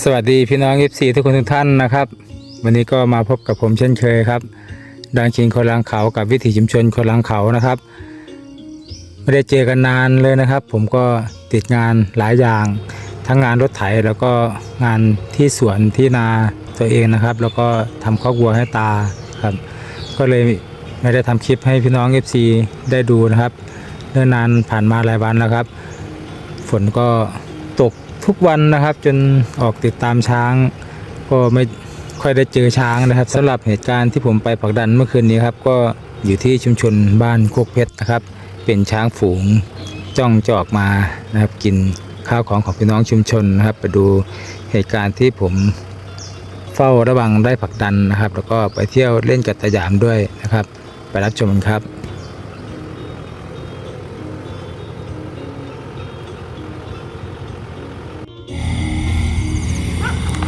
สวัสดีพี่น้อง FC ทุกคนทุกท่านนะครับ วันนี้ก็มาพบกับผมเช่นเคยครับ ดังชิงคนลังเขากับวิถีชุมชนคนลังเขานะครับ ไม่ได้เจอกันนานเลยนะครับ ผมก็ติดงานหลายอย่าง ทั้งงานรถไถแล้วก็งานที่สวนที่นาตัวเองนะครับ แล้วก็ทำครอบครัวให้ตาครับ ก็เลยไม่ได้ทำคลิปให้พี่น้อง FC ได้ดูนะครับเนื่องนานผ่านมาหลายวันแล้วครับ ฝนก็ ทุกวันนะครับ จนออกติดตามช้าง ก็ไม่ค่อยได้เจอช้างนะครับสำหรับเหตุการณ์ที่ผมไปผลักดันเมื่อคืนนี้ครับ ก็อยู่ที่ชุมชนบ้านโคกเพชรนะครับ เป็นช้างฝูงจ้องจออกมานะครับ กินข้าวของของพี่น้องชุมชนนะครับ ไปดูเหตุการณ์ที่ผมเฝ้าระวังได้ผลักดันนะครับ แล้วก็ไปเที่ยวเล่นกับตะยามด้วยนะครับ ไปรับชมกันครับ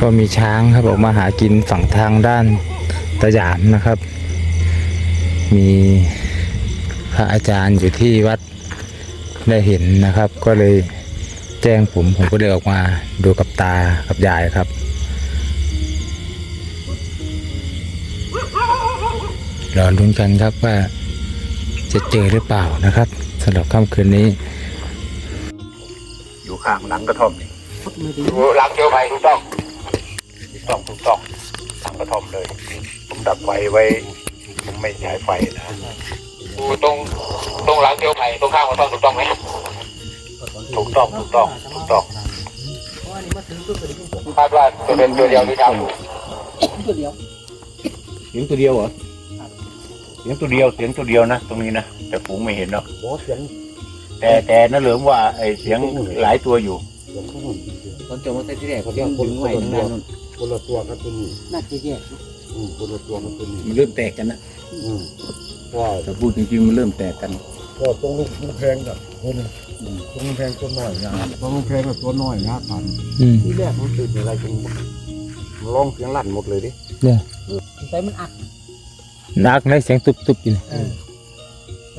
ก็มีช้างครับออกมาหากินฝั่งทางด้านตะหยามนะครับ มีพระอาจารย์อยู่ที่วัดได้เห็นนะครับ ก็เลยแจ้งผมผมก็เลยออกมาดูกับตากับยายครับ รอลุ้นกันครับว่าจะเจอหรือเปล่านะครับสำหรับค่ำคืนนี้ อยู่ข้างหลังกระท่อมนี่หลังเจ้าไผ่ถูกต้อง ต้องถูกต้องหลังกระท่อมเลย ผมดับไฟไว้ผมไม่ใช้ไฟนะอยู่ตรงตรงหลังเจ้าไผ่ตรงข้างกระท่อมถูกต้องไหมถูกต้องถูกต้องถูกต้องคาดว่าจะเป็นตัวเดียวที่ทำตัวเดียวเสียงตัวเดียวเหรอเสียงตัวเดียวเสียงตัวเดียวนะตรงนี้นะแต่ฝูงไม่เห็นเนาะโอ้เสียงแต่แต่นั่นเหลือว่าไอเสียงหลายตัวอยู่เสียงผู้หญิงตอนจบมาใส่ที่แรกเขาเรียกคนไหวทางด้านนู้น คนละตัวกันตัวนี้น่าจะแยกอืมคนละตัวกันตัวนี้มันเริ่มแตกกันนะอืมว่าถ้าพูดจริงๆมันเริ่มแตกกันก็ตรงลูกกำแพงกับคนตรงกำแพงตัวน้อยนะตรงกำแพงกับตัวน้อยนะตันอืมที่แรกมันตื่นอะไรกันหมดมันร้องเสียงลั่นหมดเลยดิเนี่ยใส่มันอัดนักได้เสียงตุบๆอยู่นะ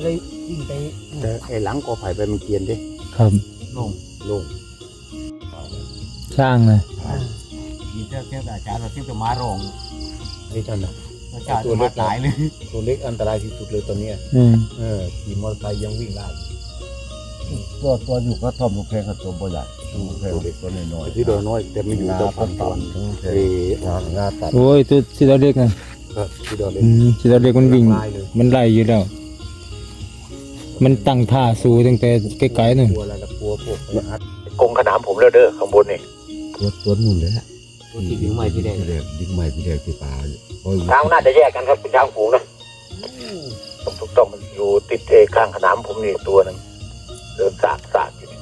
เลยวิ่งไปแต่ไอ้หลังกอไผ่ไปมันเกรียนดิครับลงลงช่างเลยมี เจ้าเจ้าอาจารย์เราที่จะมาร้องนี่ท่านนะอาจารย์จะมาตายเลยตัวเล็กอันตรายที่สุดเลยตอนเนี้ยอืมเออขี่มอเตอร์ไซค์ยังวิ่งได้ตัวตัวอยู่ก็ทอมลูกแพงกับตัวบ่ใหญ่ตัวเล็กตัวน้อยที่ตัวน้อยแต่มันอยู่เจ้าพันตันเอ้งางาตัดโอ้ยตัวสีดอเล็กนะที่ตัวเล็กอืมสีดอเล็กมันวิ่งลายเลยมันไล่อยู่แล้วมันตั้งท่าสู้ตั้งแต่ไกลๆนู่นกลัวอะไรละกลัวพวกไอ้อัดกงขนามผมแล้วเด้อข้างบนนี่ตัวตัวนู่นเลยฮะตัว ที่วิ่งใหม่ที่แรกที่แรกดิ้งใหม่ที่แรกที่ป่าโอ้ยช้างน่าจะแยกกันครับเป็นช้างฝูงนะถูกต้องมันอยู่ติดเอข้างขนามผมนี่ตัวหนึงเดินสาดสาดอยู่นี่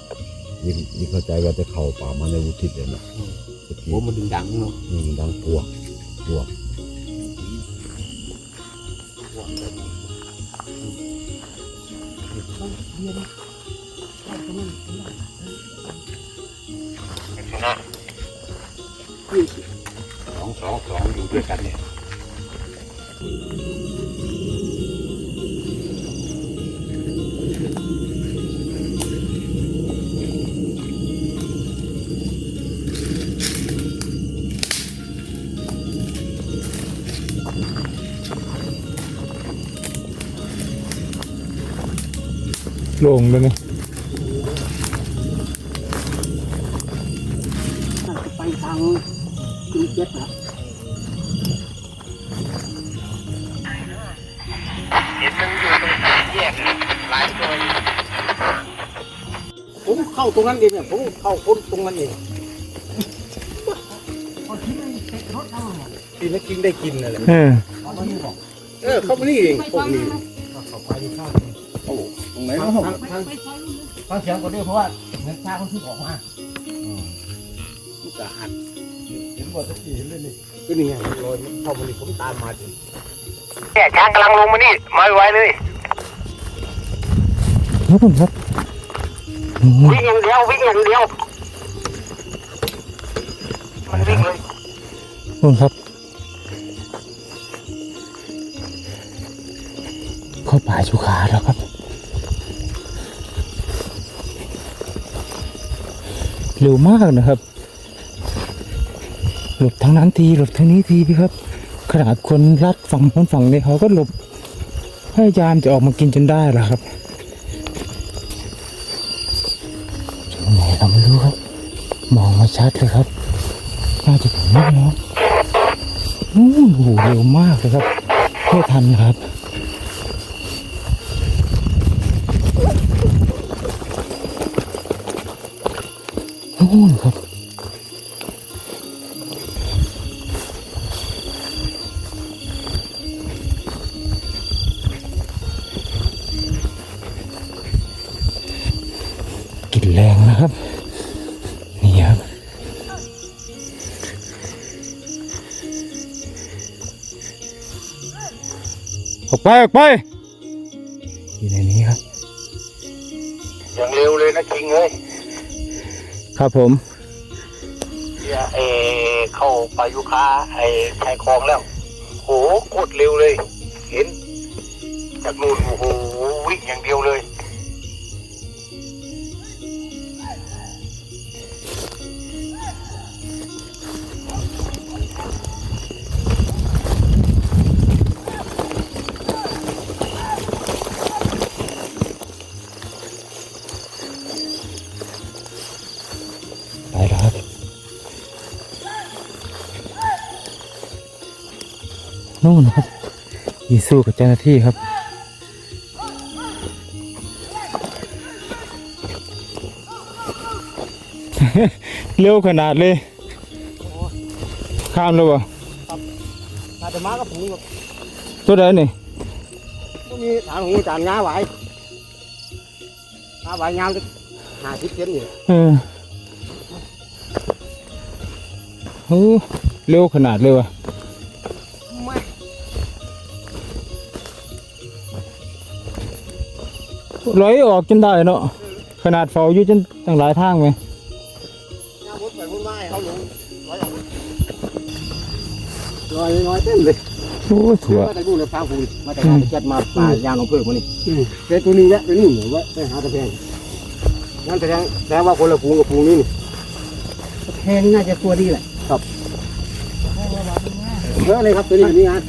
ยิ่งยิ่งเข้าใจว่าจะเข้าป่ามาในวุฒิเลยนะโอ้มันดึงดังเนาะอืมดังปวกปวก สองสองสองอยู่ด้วยกันเนี่ยโล่งเลยไห รงนั้นเองเนี่ยผมเข้าคนตรงนั้นเองกินแล้วกินได้กินเลยเออเออเข้ามานี่เองพวกนี้ตรงไหนห้องทางทางเสียงก็ได้เพราะว่าเงินชาเขาที่ออกมาจะหันเห็นบ่ตะกี้เห็นเลยนี่ก็นี่ไงลอยเข้ามานี่ผมตามมาจนแยกช้างกำลังลงมานี่มาไว้เลยครับผมครับโอ้ย วิ่งอย่างเดียววิ่งอย่างเดียวมันวิ่งเลยนู่นครับ เข้าป่าชูขาแล้วครับ เร็วมากนะครับลบทางนั้นทีหลบทางนี้ทีพี่ครับ ขนาดคนรัดฝั่งนั้นฝั่งนี้เขาก็หลบพยายามจะออกมากินจนได้แหละครับ มองมาชัดเลยครับ น่าจะถึงนี่นะครับนู่นโอ้โหเร็วมากเลยครับไม่ทันครับนู่นครับกลินแรงนะครับ ไปออกไป อยู่ในนี้ครับ อย่างเร็วเลยนะจริงเลยครับผมเนี่ยเออเข้าปายุคาไอ้ชายคลองแล้วโหโคตรเร็วเลย เห็นจากนู่นโอ้โหวิ่งอย่างเดียวเลย นู่นครับยีสู้กับเจ้าหน้าที่ครับ เร็วขนาดเลยข้ามแล้ววะอาจจะมากับผมแบบตัวใดนี่ก็มีทางหูจานงาไหวงาไหวยาวจะหาสิบเซนอยู่เออโอ้เร็วขนาดเลยวะ ร้อยออกจนได้เนาะขนาดเฝ้าอยู่จนตั้งหลายทางไหมงาวนไปวนมาให้เขาลงร้อยออกลอยเต็มเลยโอ้ถั่วมาแต่ดูในฟาร์มคุณมาแต่งาไปจัดมาปลายางของเพื่อนมานี่แต่ตัวนี้แหละตัวนี้เหมือว่าไปหาตะแพงนั่นแสดงแสดงว่าคนละปูกับปูนี่นี่ตะแพงน่าจะตัวดีแหละครับเยอะเลยครับตัวนี้นี่งาน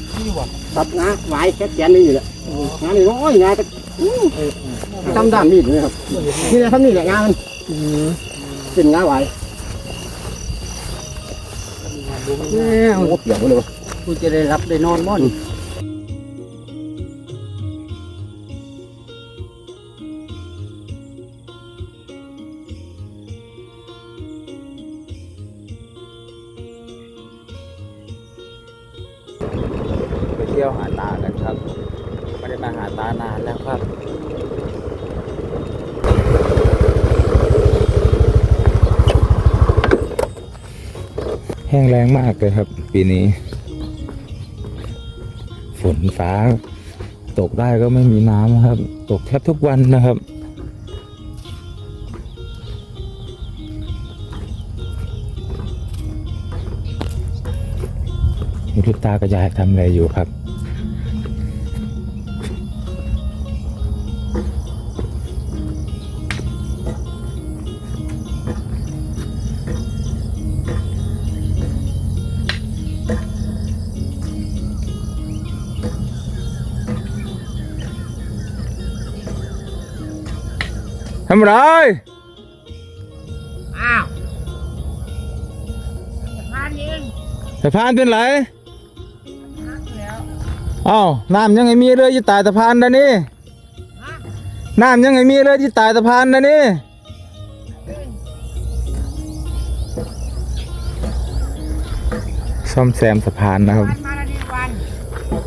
ครับงาไหวแค่แกนนี่แหละงานนี่น้อยงานจะ ตำด้านมีดเลยครับนี่แหละครับนี่แหละงานมันเป็นงาไหวแม่โอ้เปียกหมดเลยวะกูจะได้รับได้นอนม่อน แรงมากเลยครับ ปีนี้ ฝนฟ้า ตกได้ก็ไม่มีน้ำครับ ตกแทบทุกวันนะครับมีลูกตากระยายทำอะไรอยู่ครับ ทำไรอ้าวสะพานเป็นไรอ้าวน้ำยังไงมีเลยที่ตายสะพานนะนี่น้ำยังไงมีเลยที่ตายสะพานนะนี่ซ่อมแซมสะพานนะครับ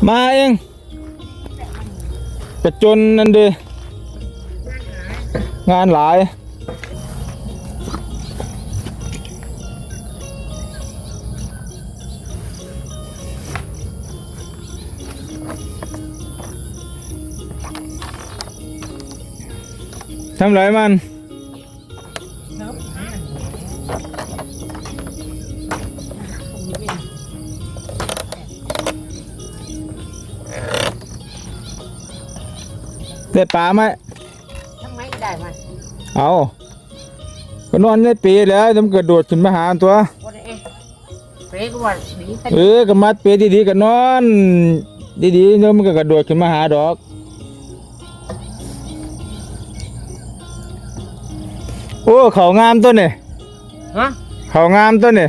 มาเองกระจนนั่นเดี งานหลาย ทำไรมันได้ปลาไหม เอาก็นอนได้ปีแล้วจะมันเกิดโดดขึ้นมาหาตัววันเองเป๊กว่าดีกันเออก็มัดเปรดีๆก็นอน ดีๆเดี๋ยวมันก็กระโดดขึ้นมาหาดอกโอ้เขางามต้นนี่ฮะเขางามต้นนี่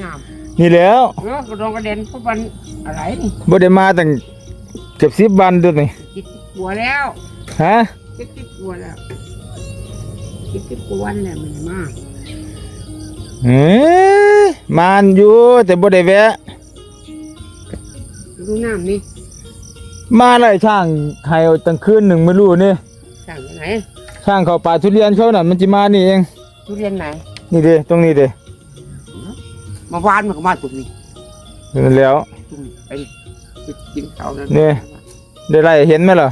งามนี่แหล้วเออกระดองกระเด็นพวกมันอะไรนี่บ่ได้มาตั้งเกือบสิบวันตัวนี่คิดกลัวแล้วฮะคิดกลัวแล้ว คิดกลัวเนี่ยมันมากเอ้ยมานอยู่แต่บ่ได้แวะ ดูน้ำนี่มาไล่ช่างไห้ตั้งคืนหนึ่งไม่รู้นี่สั่งยังไงช่างเขาป่าทุเรียนเขาน่ะมันสิมานี่เอง ทุเรียนไหนนี่เด้ตรงนี้เด้มาวานมันก็มาตรงนี้นั่นแหล้ว ตรงไอ้กินเขานั่นนี่ได้ไล่เห็นไหมล่ะ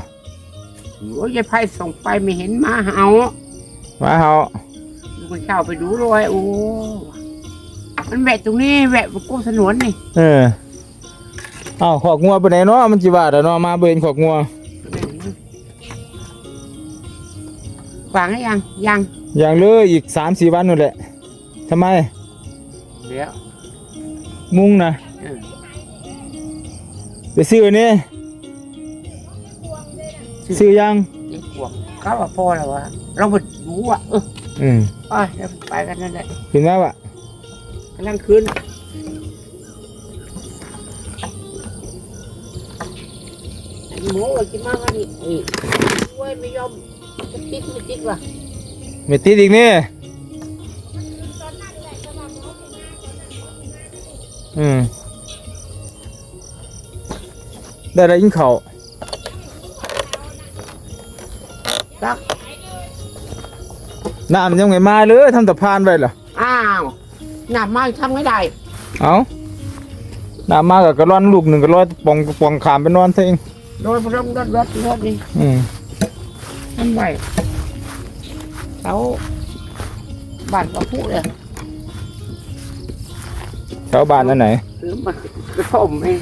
โอ้ยยายไพ่ส่งไปไม่เห็นหมาเห่า มาเฮาลูกมันเช่าไปดูเลยโอ้ มันแวะตรงนี้แวะกุ้งสนวนนี่ เออเอ้าขอกงัวไปไหนเนาะมันสิว่าแต่เนาะมาบ่เห็นขอกงัววางหรือยังยังอย่างเลยอีก3-4วันนู่นแหละทำไมเดี๋ยวมุงนะเออไปซื้อนี่ซื้อยังไอ้พวกเขาว่าพ่อแล้ววะเราไปดู อะเอออืมไปเดี๋ยวไปกันนั่นแหละเห็นไหมวะกำลังคืนไอ้หมูว่ากินมากกว่านี่นี่ช่วยไม่ยอมจะติดไม่ติดว่ะไม่ติดอีกนี่อืมได้แล้วยิงเขา น้ำยังไม่มาเลยทำแต่พานไว้เหรออ้าวหนักมากทำไม่ได้เอาน้ำมากับกระร่อนลูกหนึ่งกระร่อนปองปองขามไปนอนซะเองโดนพรมรถรถรถนี่อืมทำไว้เขาบ้านก็พูดเลยแถวบ้านอันไหนหรือมากระทมเอง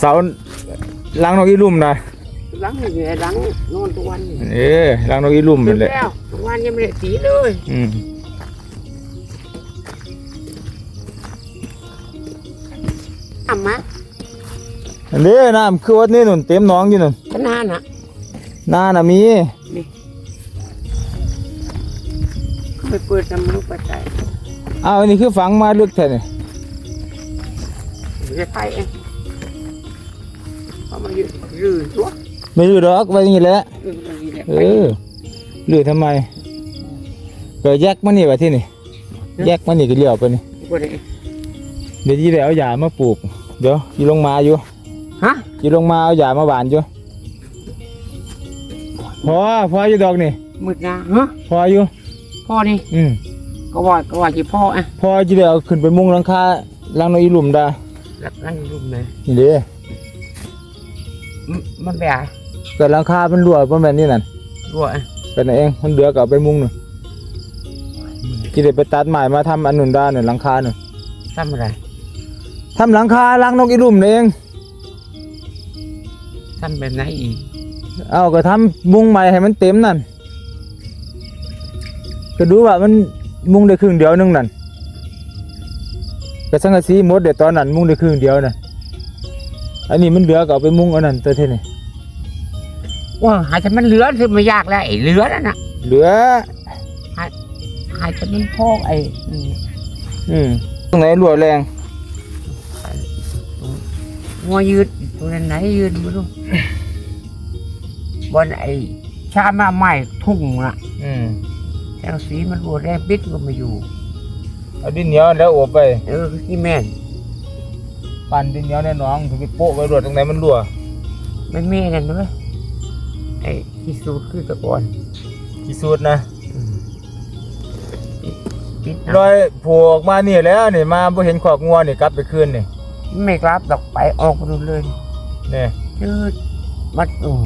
เสาล้างนกอีลุ่มนะห ลังนี่หลังนอนทุกวันนี่เอ้ล้างนกอีลุ่มถึนั่งนแหละแล้วทุกวันยังไม่ได้สีเลยอืมทำมาอันนี้น้ำคือวัดนี่นุ่นเต็มหน้องอยู่นุ่นขนาดน่ะน้าน่ะมีเขาไปเปิดน้ำลูกไปใส่อ้าวอันนี้คือฝังมาลึกแท้นี่จะไปเองเพราะมันยืดยืดตัว ไม่รู้ดอกไว้อย่างนี้แหละยืดมันยืดเออหรือทำไมก็แยกมานี่วะที่นี่แยกมานี่ก็เลี้ยวไปนี่บ่ได้เดี๋ยวยี่ได้เอาหญ้ามาปลูก เดี๋ยวยี่ลงมาอยู่ฮะยี่ลงมาเอาหญ้ามาหวานอยู่พอพออยู่ดอกนี่มืดนะฮะพออยู่พ่อนี่อืมก็ว่าก็ว่าที่พ่ออะพอยี่ได้เอาขึ้นไปมุงหลังคาล้างนกอีหลุมดาแล้วนั่งรุมเลยนี่เด้มมันแบบ แต่หลังคาเป็นรั่วเป็นแบบนี้นั่นรัวอะเป็นเองมันเหลือก็เอาไปมุงหนึ่งยี่ได้ไปตัดไม้มาทำอันหนุนด้านหนึ่งหลังคาหนึ่งทำอะไรทำหลังคาล้างนกอีหลุมนี่เองทำแบบไหนอีกเอาก็ทำมุงใหม่ให้มันเต็มนั่นก็ดูว่ามันมุงได้ครึ่งเดียวนึงนั่นก็สังกะสีหมดเดี๋ยวตอนนั้นมุงได้ครึ่งเดียวน่ะอันนี้มันเหลือก็เอาไปมุงอันนั้นตัวเท่านี้ ว่าหายจะมันเหลือคือไม่ยากแล้วไอ้เหลือนั่นน่ะเหลือ หายจะมันพ่อไอ้อืมอืมตรงไหนรั่วแรงงัวยืดตัวนั้นไหนยืดไม่รู้บนไอ้ชามาใหม่ทุ่งน่ะ อืมแสงสีมันรัวแรงปิดก็ไม่อยู่เอาดินเหนียวแล้วโอบไปเออที่แม่นปั่นดินเหนียวในหนองถึงไปโปะไว้รั่วตรงไหนมันรั่วไม่แม่นั่นด้วย ไอ้ที่สูดคือตะกอนที่สุดนะปิดรนะอยโผล่ออกมานี่แล้วนี่มาบ่เห็นขอกงัวนี่กลับไปคืนนี่ไม่กลับดอกไปออกไปดูเลยนี่ยืดมัดอืม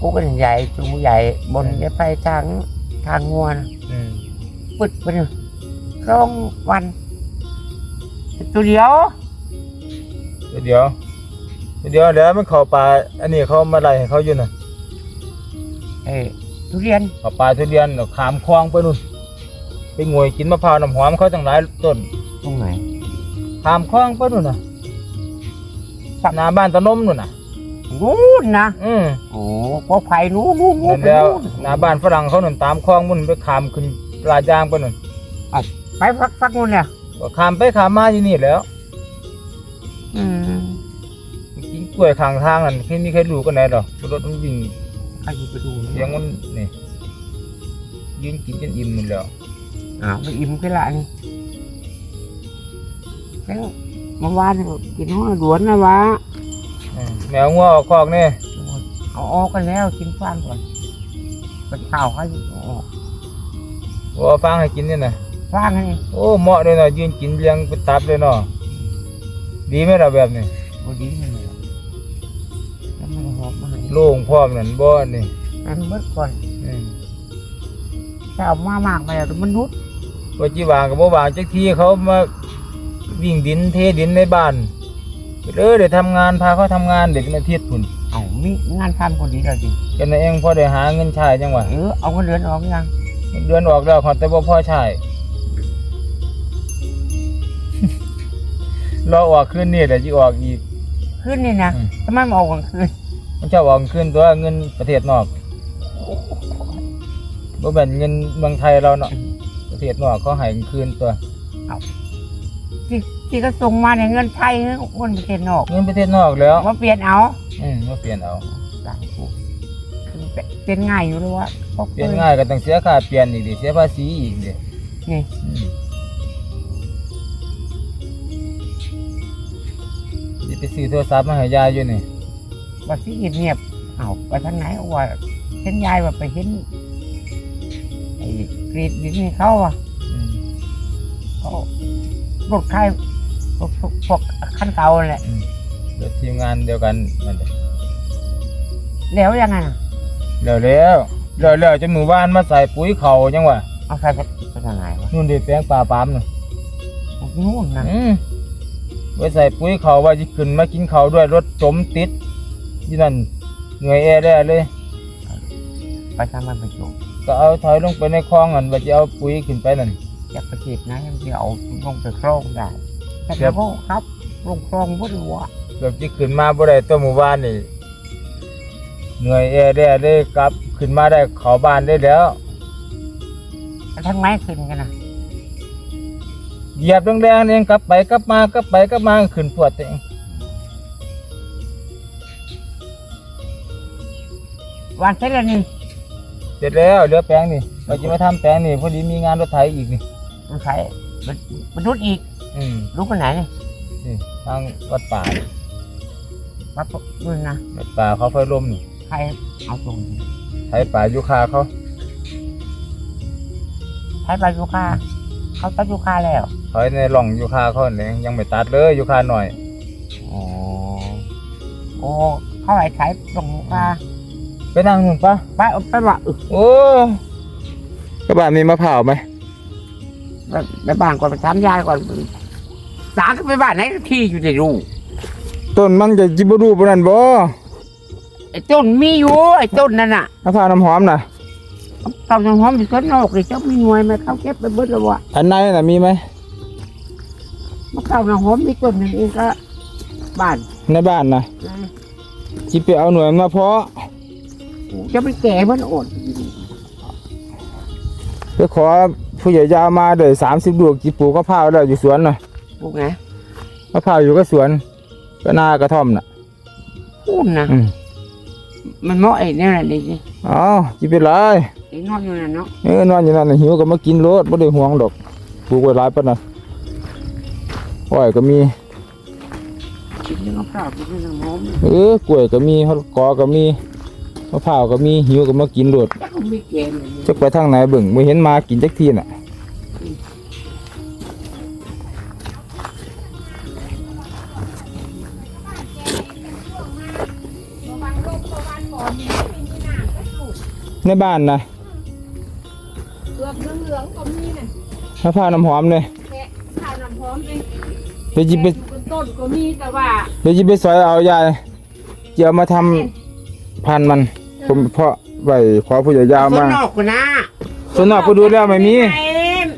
กูก็ใหญ่จูงใหญ่บนจะไปทางทางงัวนะอืมปึดไปเลยสองวันตัวเดียวเดี๋ยว เดี๋ยวเดี๋ยวมันเข้าป่าอันนี้เขามาไล่ให้เขาอยู่น่ะเอ้ยทุเรียนเข้าป่าทุเรียนเอาขามคลองไปนู่นไปงวยกินมะพร้าวน้ำหอมเขาตั้งหลายต้นตรงไหนขามคลองไปนู่นน่ะหน้าบ้านตะนมนู่นน่ะนู้นนะอืมโอ้พอไผ่นู้นนู้นนู้นั่นนแล้วหน้าบ้านฝรั่งเขานั่นตามคลองมุ่นไปขามขึ้นลาดยางไปนู่นไปพักพักนู้นเนี่ยก็ขามไปขามมาอยู่นี่แหล้ว อืม กินกล้วยข้างทางนั่นที่นี่ใครรู้กันไหนดอกรถมันวิ่งใครจะไปดูเสียงมันนี่ยืนกินจนอิ่มหมดแล้วอ้าวไปอิ่มกันละนี่แล้วเมื่อวานเนี่ยกินห้องหลวนนะวะอืมแมวงัวออกคอกนี่เอาออกกันแล้วกินฟางก่อนเป็นข้าวให้เอาออกว่าฟังให้กินนี่นะฟางให้โอ้เหมาะเลยเนาะยืนกินเลี้ยงเป็นตับเลยเนาะดีไหมล่ะแบบนี้บดีนี่เลย โล่งพร้อมนั่นบ่นี่อันเบิดก่อนอืมถ้าเอามามากไปแล้วมันนุษย์ว่าจีวางกับบ่วางจักทีเขามาวิ่งดินเทดินในบ้านเออเดี๋ยวทำงานพาเขาทำงานเด็กเป็นอาทิตย์พุ่นเอามีงานทำคนดีแล้วดิกันเองพอได้หาเงินใช้จังหวะเออเอาเงินเดือนออกยังเดือนออกแล้วขอแต่บ่พอใช้รอออกคืนนี้เดี๋ยวจะออกอีกขึ้นนี่นะอืมทำไมมันออกกลางคืน มันจะออกคืนตัวเงินประเทศนอกบ่แม่นเงินเมืองไทยเราเนาะประเทศนอกเขาให้คืนตัวที่ที่เขาส่งมาเนี่ยเงินไทยเงินประเทศนอกเงินประเทศนอกแล้วมาเปลี่ยนเอาอืมมาเปลี่ยนเอาต่างกูคือเปลี่ยนง่ายอยู่แล้ววะพวกเปลี่ยนง่ายก็ต้องเสียค่าเปลี่ยนอีกดิเสียภาษีอีกดินี่อืมสิไปซื้อโทรศัพท์มาให้ยายอยู่นี่ ว่าที่เงียบๆเอาไปทางไหนเอาว่าเห็นยายว่าไปเห็นไอ้กรีดดินให้เขาอะอืมเขารถใครรถพวกขั้นเก่าแหละเดี๋ยวทีมงานเดียวกันนั่นแหละแล้วยังไงน่ะแล้วแล้วแล้วแล้วจะหมู่บ้านมาใส่ปุ๋ยเขาจังวะเอาใส่ไปไปทางไหนวะนู่นดิแปลงป่าปามน่ะนู่นนะอืมไว้ใส่ปุ๋ยเขาว่าจะขึ้นมากินเขาวด้วยรถจมติด ที่นั่นเหนื่อยแอได้เลย ไปทางมันไปจบก็เอาถอยลงไปในคลองนั่นว่าจะเอาปุ๋ยขึ้นไปนั่นจะไปจีบนะยังจะเอาลงไปคลองได้แต่ครัเดี๋ยบวครับลงคลองบ่ได้วะเกือบจะขึ้นมาบ่ได้ตัวหมู่บ้านนี่เหนื่อยแอได้เลยกลับขึ้นมาได้เขาบ้านได้แล้วทางไหนขึ้นกันนะเหยียบแรงๆเองกลับไปกลับมากลับไปกลับมาขึ้นปวดเอง วันเสร็จแล้วนี่เสร็จแล้วเหลือแปลงนี่เราจะมาทำแปลงนี่พอดีมีงานรถไถอีกนี่มันใช้มันมันรุดอีกอืมรู้กันไหนนี่นี่ทางวัดป่านี่วัดนู่นนะวัดป่าเขาไฟลมนี่ใครเอาตรงนี้ไถป่ายุคาเขาใช้ใบยูคาเขาตัดยูคาแล้วถอยในร่องยูคาเขาเนี่ยยังไม่ตัดเลยยูคาหน่อยโอ้โอ้เขาไอ้ใช้ตรงยูคา ไปนั่งนู่นปะไปเอาไปว่าอึโอ้กระบะมีมะพร้าวไหมไปไปบ้านก่อนไปถามยายก่อนสาก็ไปบ้านไหนที่อยู่ในรูต้นมันจะจิบรูปนั่นบ่ไอ้ต้นมีอยู่ไอ้ต้นนั่นน่ะมะพร้าวน้ำหอมน่ะตอนน้ำหอมอยู่ข้างนอกเลยเจ้ามีหน่วยไหมเขาเก็บไปเบิดแล้ววะอันในน่ะมีไหมมะข้าวน้ำหอมมีต้นหนึงเองก็บ้านในบ้านน่ะจิไปเอาหน่วยมาเพาะ จะไปแก่มันอดไปขอผู้ใหญ่ยาวมาเดี๋ยวสามสิบดวงจิปลูกมะพร้าวแล้วอยู่สวนน่ะพวกไงมะพร้าวอยู่ก็สวน ก็นากระท่อมน่ะพูดนะอืมมันเหมาะไอ้เนี่ยน่ะนี่เอ้าจิไปไรไอ้นอนอยู่นั่นเนาะเออนอนอยู่นั่นน่ะหิวก็มากินโลดไม่ได้ห่วงดอกปลูกไว้หลายปานน่ะอ้อยก็มี กินเนื้อข้าวกินเนื้อหอมเออกล้วยก็มีฮอดกอก็มี มะพร้าวก็มีหิวก็มากินโลดแล้วก็มีแกงเลยจักไปทางไหนเบิ่งไม่เห็นมากินจักทีน่ะในบ้านนะเปลือกเหลืองๆก็มีน่ะมะพร้าวน้ำหอมเลยแค่ข้าวน้ำหอมเองเดี๋ยวจิไปแค่อยู่บนต้นก็มีแต่ว่าเดี๋ยวจิไปซอยเอายายจะเอามาทำพันธุ์มัน ผมเพาะไว้ขอผู้ใหญ่ยาวส่วมานนอกกูนะส่วนนอกไปดูแล้วไม่มีเอ็ม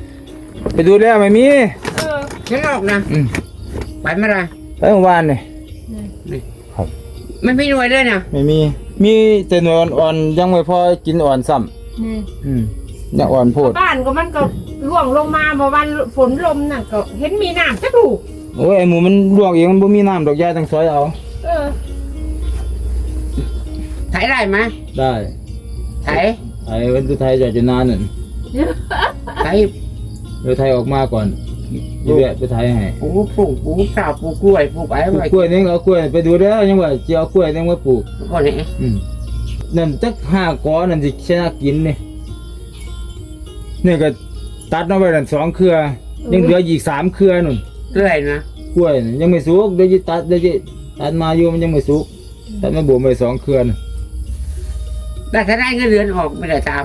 ไปดูแล้วไม่มีเออฉันออกนะอืมไปเมื่อไหรไปเมื่อวานนี่ไม่มีหน่วยเลยนะไม่มี มีแต่หน่วยอ่อนๆยังไม่พอกินอ่อนซ้นี่ำอืมยังอ่อนโพดบ้านก็มันก็ร่วงลงมาเมื่อวันฝนลมน่ะก็เห็นมีน้ำสักลูกโอ้ยไอหมูมันลวกเองมันบ่มีน้ำดอกยาตั้งซอยเอา เออ ไถได้ไหมได้ไถไอ้วันสุดท้ายจะจะนานนั่นไถเดี๋ยวไทยออกมาก่อนยี่แวะไปไทยให้ปลูกปลูกปลูกข้าวปลูกกล้วยปลูกอะไรปลูกไว้กล้วยนี่ก็เอากล้วยไปดูเด้อยังว่าจะเอากล้วยนี่มาปลูกก่อนนี้อืมนั่นจักห้ากอนั่นสิชนะกินนี่นี่ก็ตัดเอาไว้นั่นสองเครือยังเหลืออีกสามเครือนู่นเรื่อยนะกล้วยน่ะยังไม่สุกเดี๋ยวจะตัดเดี๋ยวจะตัดมาอยู่มันยังไม่สุกตัดมาบวมไปสองเครือน่ะ แต่ถ้าได้เงินเดือนออกไม่ได้ตาม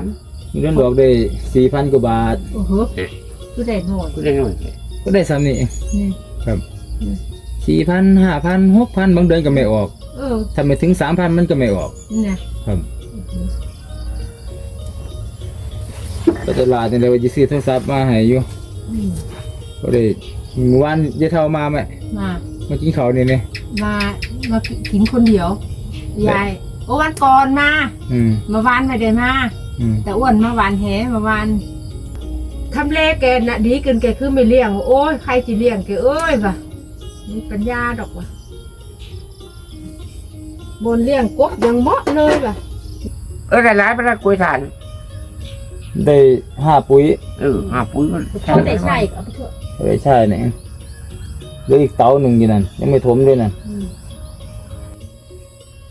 มีเงินดอกได้สี่พันกว่าบาท โอ้โหคือได้หน่อยกูได้หน่อยก็ได้ซ้ำนี่นี่ครับสี่พันห้าพันหกพันบางเดือนก็ไม่ออกเออถ้าไม่ถึงสามพันมันก็ไม่ออกนี่นะครับก็ตลาดนี่เลยว่าจะซื้อโทรศัพท์มาให้อยู่อืมก็ได้เมื่อวานยายเท่ามาไหมมามากินข้าวนี่เนี่ยมามากินคนเดียวยาย โอ้วันก่อนมาอืมเมื่อวานไม่ได้มาอืมแต่อ้วนเมื่อวานแหเมื่อวานทำเลแกน่ะดีเกินแกคือไม่เลี้ยง โอ้ยใครจะเลี้ยงแกเอ้ยว่ะมีปัญญาดอกว่ะบนเลี้ยงกบยังเหมาะเลยว่ะเออแต่ร้ายไปแล้วกล้วยทานได้ห้าปุ๋ยเออหาปุ๋ยมันเขาได้ใช่ก็เอาไปเถอะไม่ใช่เนี่ยเหลืออีกเตาหนึ่งอยู่นั่นยังไม่ถมด้วยนั่นอืม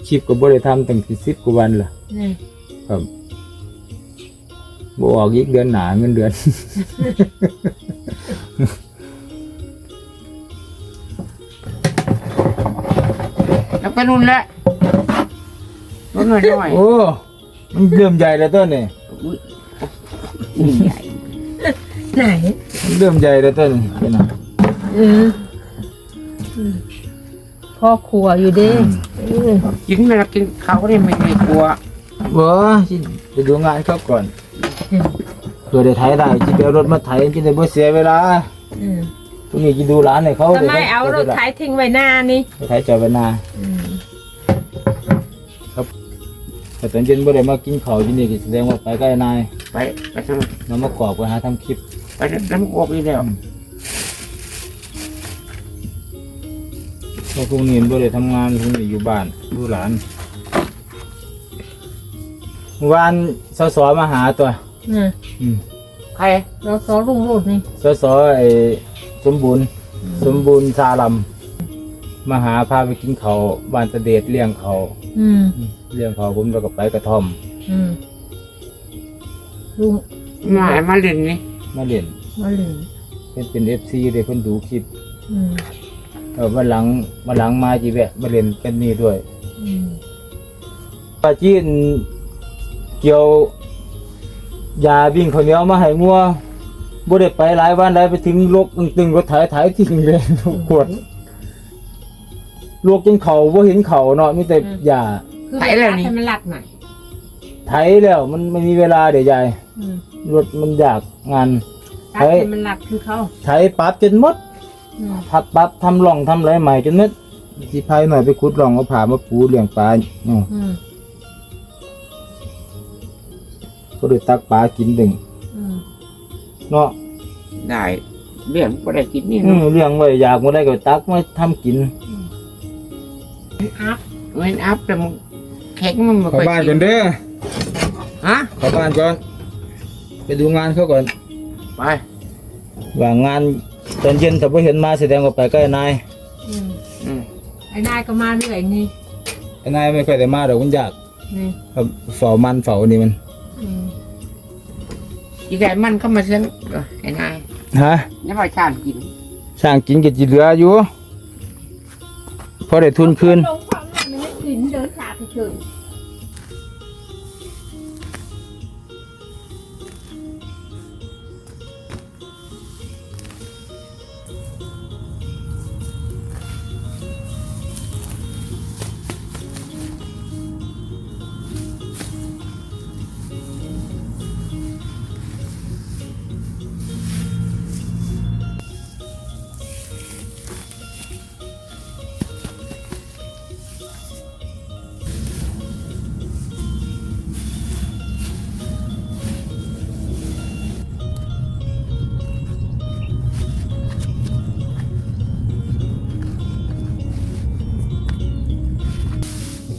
คลิปก็บ่ได้ทำตั้งสิบกว่าวันละนี่ครับบ่ออกอีกเดือนหนาเงินเดือน แล้วก็นุ่นแหละนุ่นหน่อยหน่อยโอ้มันเริ่มใหญ่แล้วต้นนี่ใหญ่ไหน มันเริ่มใหญ่แล้วต้นนี่เป็นไงเอออืมพ่อครัวอยู่เด้เออ กินไม่ละกินเขาได้ไม่ไม่กลัวบ่สิไปดูงานเขาก่อนเพื่อได้ไถได้จิไปเอารถมาไถจิได้บ่เสียเวลาอืมพรุ่งนี้จะดูร้านให้เขาทำไมเอารถไถทิ้งไว้หน้านี่ไปไถจอดไว้นาอืมแต่ตอนเย็นบ่ได้มากินข้าวที่นี่ก็แสดงว่าไปใกล้นายไปไปทำน้ำมากรอบไปหาทำคลิปไปน้ำอกอีกแล้ว พราะพรุ่งนี้บ่ได้ทำงานพรุ่งนี้อยู่บ้านดูหลานเมื่อวานสสมาหาตัวน่ะอืมใครเราสอรุ่งโรดนี่สสไอ้สมบูรณ์ สมบูรณ์ซาลำมาหาพาไปกินเขาวบ้านตะเดชเลี้ยงเขาวอืมเลี้ยงเขาวผมแล้วก็ไปกระท่อม อืมลุงมามาเล่นนี่มาเล่นมาเหลือเป็นเป็นเอฟซีเลยเพิ่นดูคลิปอืม เออวันหลังวันหลังมาจีแวะมาเล่นกันนี่ด้วยอืมปาจีนเกี่ยวยาวิ่งข้าวเหนียวมาให้งัวบ่ได้ไปหลายวันได้ไปถึงลกตึงๆก็ถ่ายถ่ายทิ้งเลยขวดลวกจนเขาบ่เห็นเขาเนาะมีแต่ยาคือไปรัดให้มันหลักหน่อยไถแล้ว มันไม่มีเวลาเดี๋ยวยายอืมรถมันยากงานรัดให้มันหลักคือเขาไถปรับจนหมดอืม ทับปรับทำร่องทำอะไรใหม่จนหมดสิพายหน่อยไปขุดร่องเอาผ่ามาปูเลี้ยงปลาเนาะอืมก็ได้ตักปลากินดึงอืมเนาะได้เลี้ยงก็ได้กินนี่อืเนาะมเลี้ยงไว้อยากมาได้ก็ตักมาทำกิน อัพเงินอัพแต่มึงแข็งมันไม่เข้าค่อยบ้านก่อนเด้อฮะเข้าบ้านก่อน ไปดูงานเขาก่อนไปว่างาน ตอนเย็นถ้าไ่เห็นมาแสดงว่าไปใกล้นายอืมอืมไอ้นายก็มาเรื่อยนี่ไอ้นายไม่ค่อยได้มาดอกมันยากนี่ครับเฝ้ามันเฝ้านี่มันอืมอีกไก่มันเข้ามาเส้นเออไอ้นายฮะนี่พอชานกินช่างกินก็จิเหลืออยู่พอได้ทุนคืนลงความมันไม่กินเดินขาไปเฉย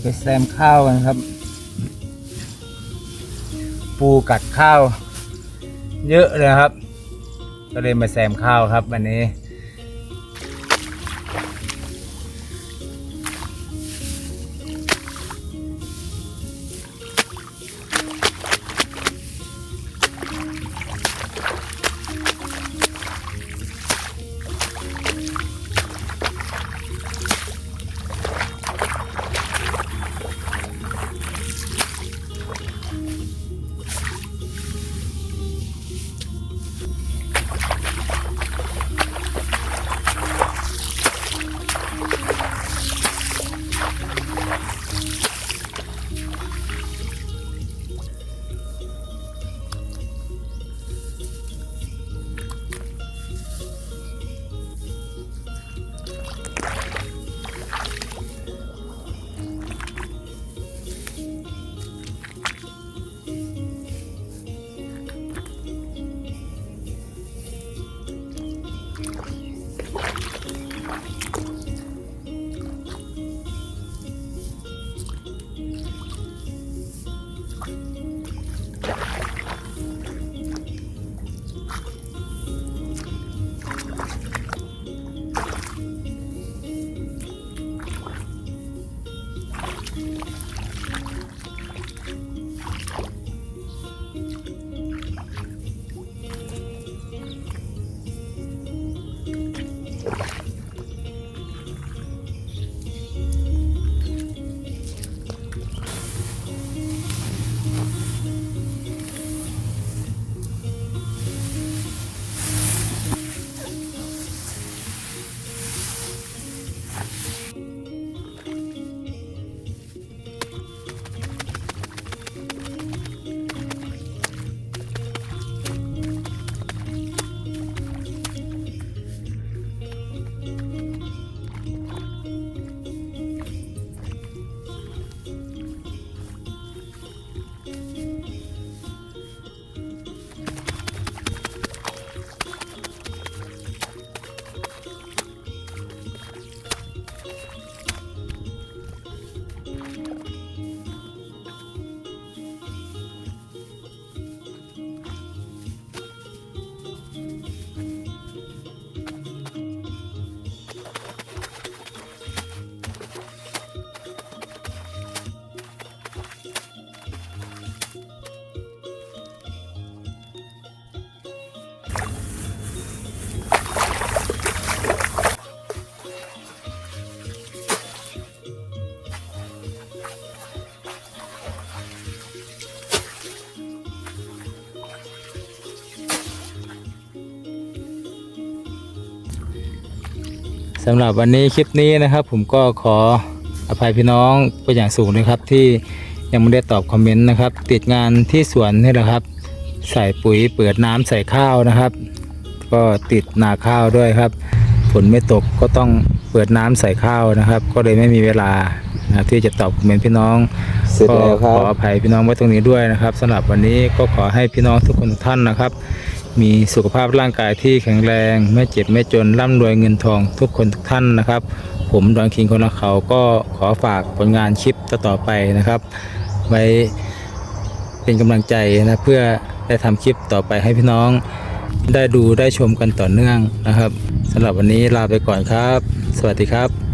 ไปแซมข้าวกันครับ ปูกัดข้าว เยอะเลยครับ ก็เลยมาแซมข้าวครับวันนี้ สำหรับวันนี้คลิปนี้นะครับ ผมก็ขออภัยพี่น้องไปนอย่างสูงเลยครับ ที่ยังไม่ได้ตอบคอมเมนต์นะครับ ติดงานที่สวนนี่แหละครับ ใส่ปุ๋ยเปิดน้ำใส่ข้าวนะครับ ก็ติดนาข้าวด้วยครับฝนไม่ตกก็ต้องเปิดน้ำใส่ข้าวนะครับ ก็เลยไม่มีเวลานะครับที่จะตอบคอมเมนต์พี่น้องเสร็จก็แล้วครัขอบอภัยพี่น้องไว้ตรงนี้ด้วยนะครับสำหรับวันนี้ก็ขอให้พี่น้องทุกคนทุกท่านนะครับ มีสุขภาพร่างกายที่แข็งแรง ไม่เจ็บไม่จนร่ำรวยเงินทองทุกคนทุกท่านนะครับ ผมดอนคิงคนละเขาก็ขอฝากผลงานคลิปต่อไปนะครับ ไว้เป็นกำลังใจนะเพื่อได้ทำคลิปต่อไปให้พี่น้องได้ดูได้ชมกันต่อเนื่องนะครับสำหรับวันนี้ลาไปก่อนครับ สวัสดีครับ